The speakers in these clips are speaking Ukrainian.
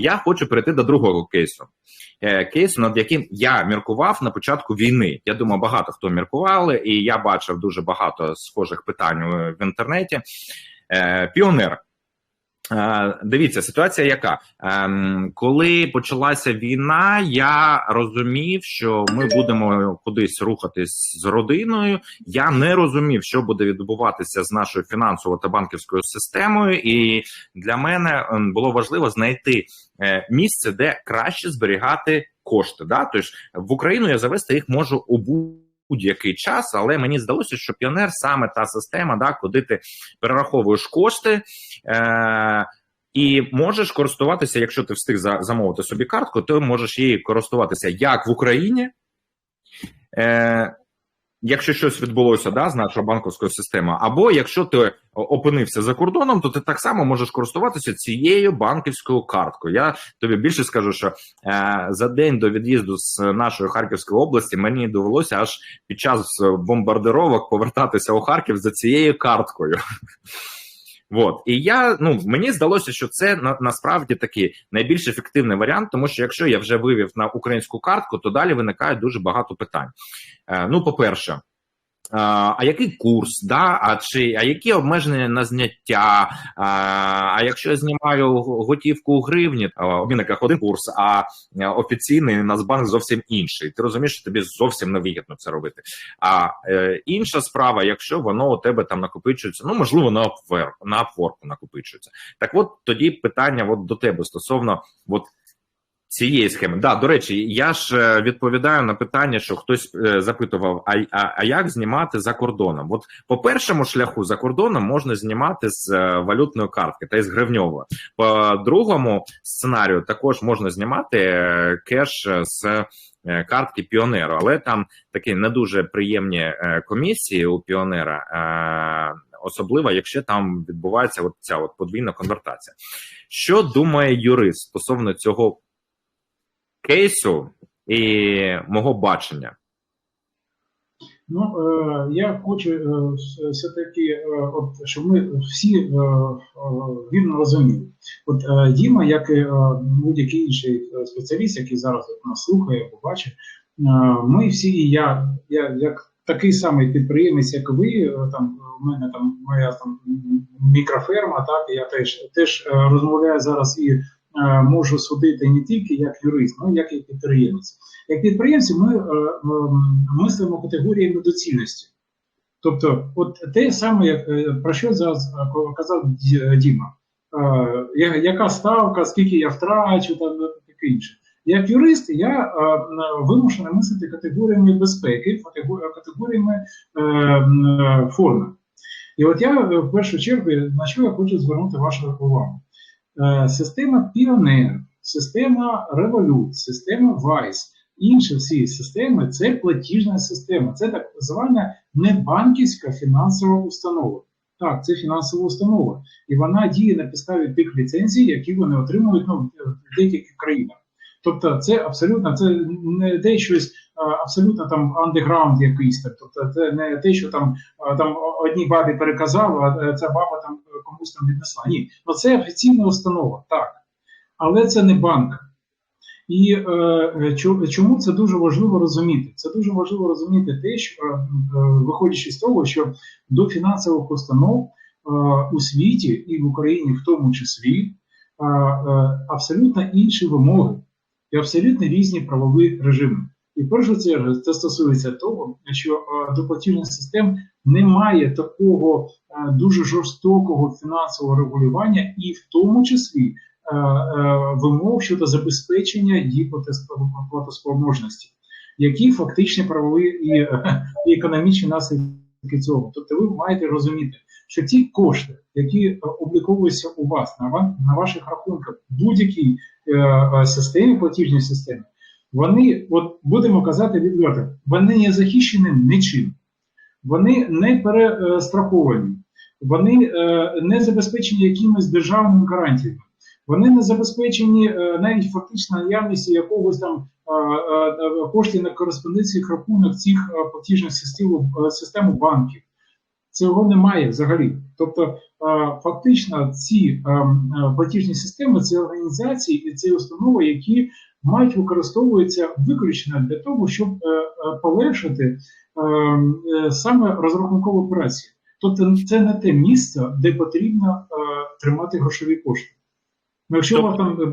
Я хочу перейти до другого кейсу. Е, кейсу, над яким я міркував на початку війни. Я думаю, багато хто міркували, і я бачив дуже багато схожих питань в інтернеті. Е, піонер. Е, дивіться, ситуація яка ем, коли почалася війна, я розумів, що ми будемо кудись рухатись з родиною. Я не розумів, що буде відбуватися з нашою фінансовою та банківською системою, і для мене ем, було важливо знайти е, місце, де краще зберігати кошти. Да? Тож в Україну я завести їх можу у будь-який час, але мені здалося, що піонер саме та система, да, куди ти перераховуєш кошти. Е- і можеш користуватися, якщо ти встиг замовити собі картку, то можеш її користуватися як в Україні, е, якщо щось відбулося да, з нашою банківською системою, або якщо ти опинився за кордоном, то ти так само можеш користуватися цією банківською карткою. Я тобі більше скажу, що е, за день до від'їзду з нашої Харківської області мені довелося аж під час бомбардировок повертатися у Харків за цією карткою. Вот. І я ну мені здалося, що це на, насправді такий найбільш ефективний варіант, тому що якщо я вже вивів на українську картку, то далі виникає дуже багато питань. Е, Ну, по-перше, а який курс, да? а чи а які обмеження на зняття? А а якщо я знімаю готівку у гривні, обмінниках один курс, а офіційний Нацбанк зовсім інший. Ти розумієш, що тобі зовсім невигідно це робити. А е, інша справа, якщо воно у тебе там накопичується, ну можливо, на Upwork, на Upwork накопичується. Так, от тоді питання от до тебе стосовно от Цієї схеми, да, до речі, я ж е, відповідаю на питання, що хтось е, запитував: а а, а як знімати за кордоном? От по першому шляху за кордоном можна знімати з е, валютної картки та із гривньової. По другому сценарію також можна знімати кеш з картки піонеру, але там такі не дуже приємні комісії у піонера. Особливо, якщо там відбувається от ця от подвійна конвертація. Що думає юрист стосовно цього кейсу і мого бачення? Ну, е, я хочу е, все-таки, е, от, щоб ми всі вірно розуміли. От Діма, як і будь-який інший спеціаліст, який зараз нас слухає або бачить, ми всі, і я, я як такий самий підприємець, як ви, там у мене там моя там мікроферма, так я теж теж розмовляю зараз і можу судити не тільки як юрист, але як і підприємець. Як підприємці, ми е, мислимо категоріями доцільності. Тобто, от те саме, як е, про що зараз казав Діма, яка ставка, скільки я втрачу, там таке інше. Як юрист, я вимушений мислити категоріями безпеки, категоріями форми. І от я в першу чергу на що я хочу звернути вашу увагу. Е, система Піонер, система Revolut, система Vice, інші всі системи це платіжна система, це так звана небанківська фінансова установа. Так, це фінансова установа, і вона діє на підставі тих ліцензій, які вони отримують ну, в деяких країнах. Тобто, це абсолютно це не те щось абсолютно там андеграунд якийсь. Тобто, це не те, що там там одній бабі переказав, а ця баба там комусь там віднесла. Ні, ну це офіційна установа, так. Але це не банк. І е, чому це дуже важливо розуміти? Це дуже важливо розуміти те, що е, виходячи з того, що до фінансових установ е, у світі і в Україні в тому числі е, е, абсолютно інші вимоги і абсолютно різні правові режими. І в першу чергу це стосується того, що е, до платіжних систем немає такого е, дуже жорстокого фінансового регулювання, і в тому числі е, вимог щодо забезпечення їх платоспроможності, які фактичні правові і, і економічні наслідки цього. Тобто, ви маєте розуміти, що ті кошти, які обліковуються у вас на на ваших рахунках будь-якій системі платіжній системі вони, от будемо казати відверто, вони не захищені нічим, вони не перестраховані, вони е, не забезпечені якимись державними гарантіями, вони не забезпечені е, навіть фактично наявністю якогось там е, коштів на кореспонденції рахунок цих платіжних систем, систем банків. Цього немає взагалі. Тобто фактично ці платіжні системи це організації і це установи, які мають використовуватися виключно для того, щоб полегшити саме розрахункову операцію. Тобто це не те місце, де потрібно тримати грошові кошти. Ну, якщо тобто, там буде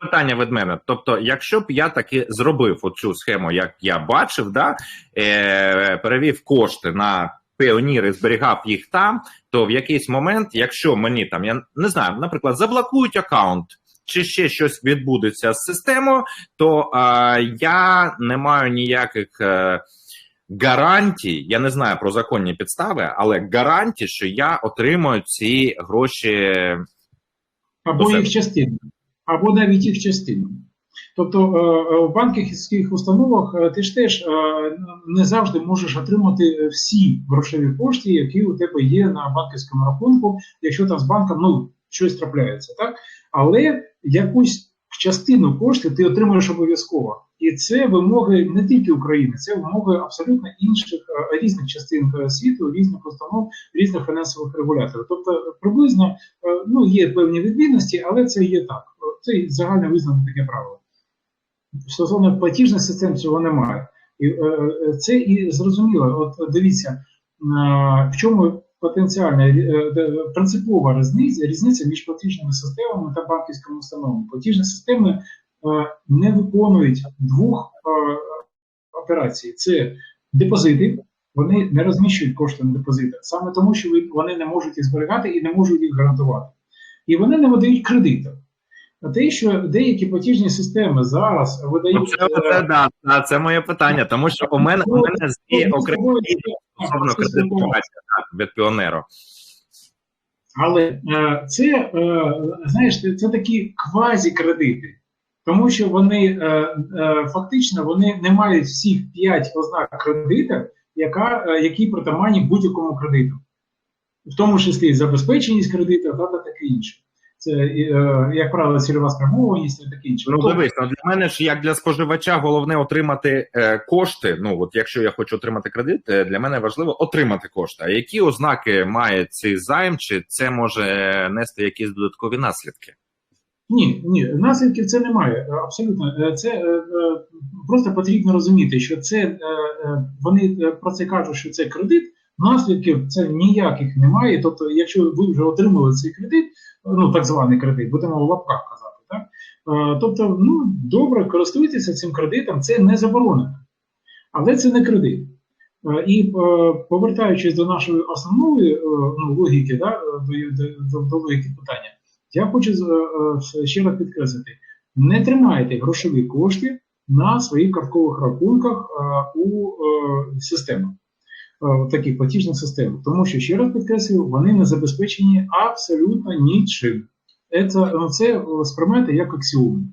питання від мене. Тобто, якщо б я таки зробив оцю схему, як я бачив, да е, перевів кошти на піоніри, зберігав їх там, то в якийсь момент, якщо мені там я не знаю, наприклад, заблокують аккаунт. Чи ще щось відбудеться з системою, то е, я не маю ніяких е, гарантій. Я не знаю про законні підстави, але гарантій, що я отримаю ці гроші або їх частину, або навіть їх частину. Тобто е, е, в банківських установах е, ти ж теж не завжди можеш отримати всі грошові кошти, які у тебе є на банківському рахунку, якщо там з банком ну, щось трапляється. так? Але якусь частину коштів ти отримуєш обов'язково. І це вимоги не тільки України, це вимоги абсолютно інших різних частин світу, різних установ, різних фінансових регуляторів. Тобто, приблизно ну, є певні відмінності, але це є так. Це загально визнане таке правило. Стосовно платіжних систем цього немає. І е, е, це і зрозуміло. От дивіться, е, в чому потенціальна принципова різниця різниця між платіжними системами та банківськими установами. Платіжні системи не виконують двох операцій: це депозити. Вони не розміщують кошти на депозитах, саме тому, що вони не можуть їх зберігати і не можуть їх гарантувати. І вони не видають кредитів те, що деякі платіжні системи зараз видають. Це, це, да, да, це моє питання, тому що у мене у мене є окремі кредитування від піонеру. Але е, це, е, знаєш, це такі квазі-кредити, тому що вони е, фактично вони не мають всіх п'ять ознак кредита, яка, які притаманні будь-якому кредиту, в тому числі забезпеченість кредиту та таке інше це е, як правило цільова спрямованість і таке інше. Ну дивись, ну, для мене ж як для споживача головне отримати е, кошти. Ну от якщо я хочу отримати кредит, е, для мене важливо отримати кошти. А які ознаки має цей займ? Чи це може нести якісь додаткові наслідки? Ні, ні, наслідків це немає. Абсолютно, це просто потрібно розуміти, що це вони про це кажуть, що це кредит. Наслідків це ніяких немає. Тобто, якщо ви вже отримали цей кредит, ну так званий кредит, будемо в лапках казати. Так? Е, тобто, ну добре, користуйтеся цим кредитом, це не заборонено. Але це не кредит. Е, і е, повертаючись до нашої основної ну, логіки, да, до, до, до логіки питання, я хочу ще раз підкреслити: не тримайте грошові кошти на своїх карткових рахунках у системах. Е, таких платіжних систем, тому що ще раз підкреслюю, вони не забезпечені абсолютно нічим. Це це е, сприймайте як аксіому.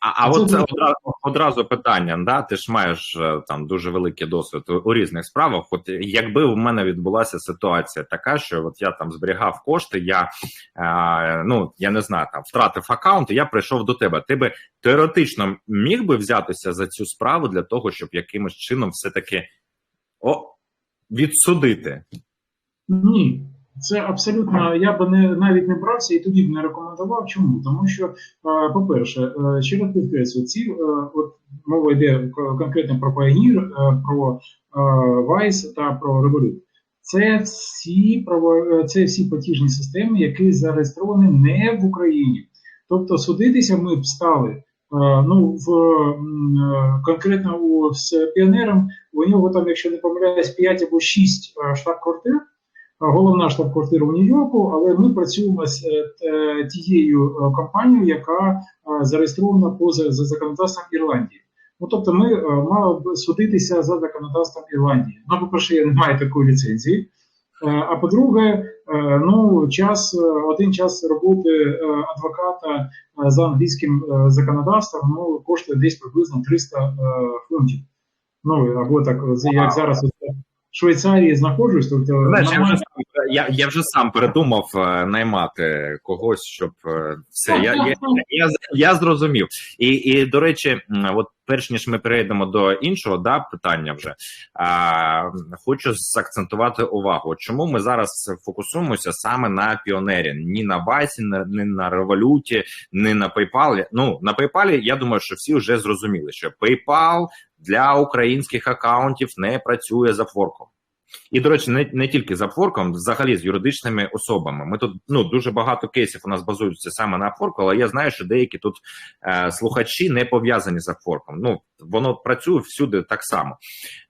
А а от це одразу одразу питання, да? Ти ж маєш е, там дуже великий досвід у різних справах. От якби в мене відбулася ситуація така, що от я там зберігав кошти, я е, ну я не знаю, там втратив аккаунт, і я прийшов до тебе. Ти би теоретично міг би взятися за цю справу для того, щоб якимось чином все таки о відсудити? Ні. Це абсолютно, я би не навіть не брався і тоді б не рекомендував. Чому? Тому що, по-перше, ще раз підкреслю, ці е, от мова йде конкретно про Pioneer, е, про Vice та про Revolut. Це всі це всі платіжні системи, які зареєстровані не в Україні. Тобто судитися ми б стали Е, ну, в, е, Конкретно у, з піонером у нього там, якщо не помиляюсь, 5 або 6 е, штаб-квартир. Головна штаб-квартира у Нью-Йорку, але ми працюємо з тією компанією, яка зареєстрована поза за законодавством Ірландії. Ну, Тобто, ми мали б судитися за законодавством Ірландії. Ну, по-перше, я не маю такої ліцензії. А по-друге, Е, ну, час, е, один час роботи е, адвоката за англійським законодавством ну, коштує десь приблизно 300 фунтів. Ну або так, як зараз в Швейцарії знаходжусь, тобто Знаєш, я вже я, я вже сам передумав е, наймати когось, щоб е, все. Я, я, я, я зрозумів. І, і до речі, от перш ніж ми перейдемо до іншого да, питання, вже а, хочу заакцентувати увагу. Чому ми зараз фокусуємося саме на піонері? Ні на Вайсі, ні на революті, ні на PayPal. Ну на PayPal, я думаю, що всі вже зрозуміли, що PayPal для українських акаунтів не працює за форком. І, до речі, не, не тільки за форком, взагалі з юридичними особами. Ми тут ну дуже багато кейсів у нас базуються саме на форку, але я знаю, що деякі тут е, слухачі не пов'язані за форком. Ну воно працює всюди так само.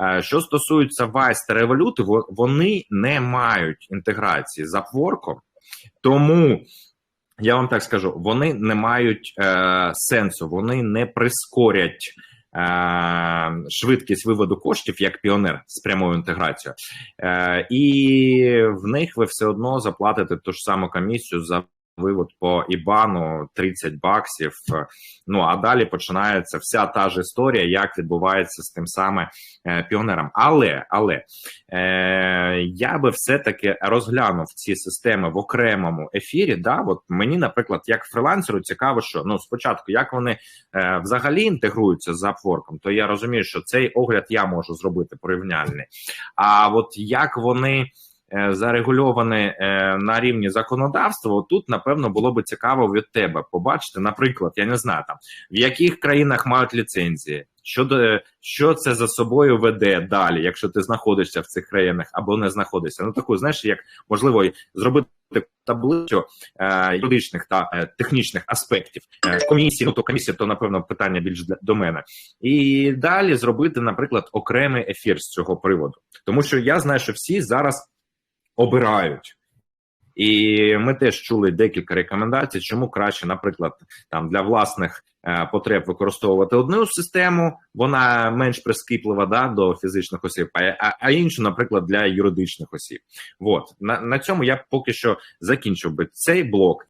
Е, що стосується Vice та Revolut, во- вони не мають інтеграції за форком, тому. Я вам так скажу, вони не мають е, сенсу, вони не прискорять швидкість виводу коштів як піонер з прямою інтеграцією, е, і в них ви все одно заплатите ту ж саму комісію за вивод по ібану 30 баксів. Ну а далі починається вся та ж історія, як відбувається з тим саме е, піонером. Але але е, я би все-таки розглянув ці системи в окремому ефірі. Да, от мені, наприклад, як фрилансеру, цікаво, що ну спочатку, як вони е, взагалі інтегруються з Upwork, то я розумію, що цей огляд я можу зробити порівняльний. А от як вони е, зарегульовані е, на рівні законодавства, тут напевно було би цікаво від тебе побачити, наприклад, я не знаю там в яких країнах мають ліцензії. Що, до- що це за собою веде далі, якщо ти знаходишся в цих країнах або не знаходишся? Ну таку знаєш, як можливо зробити таблицю е, юридичних та е, технічних аспектів е, комісії. Ну то комісія, то напевно питання більш до мене, і далі зробити, наприклад, окремий ефір з цього приводу, тому що я знаю, що всі зараз обирають. І ми теж чули декілька рекомендацій, чому краще, наприклад, там для власних е, потреб використовувати одну систему, вона менш прискіплива да, до фізичних осіб, а, а, іншу, наприклад, для юридичних осіб. От на, на цьому я поки що закінчив би цей блок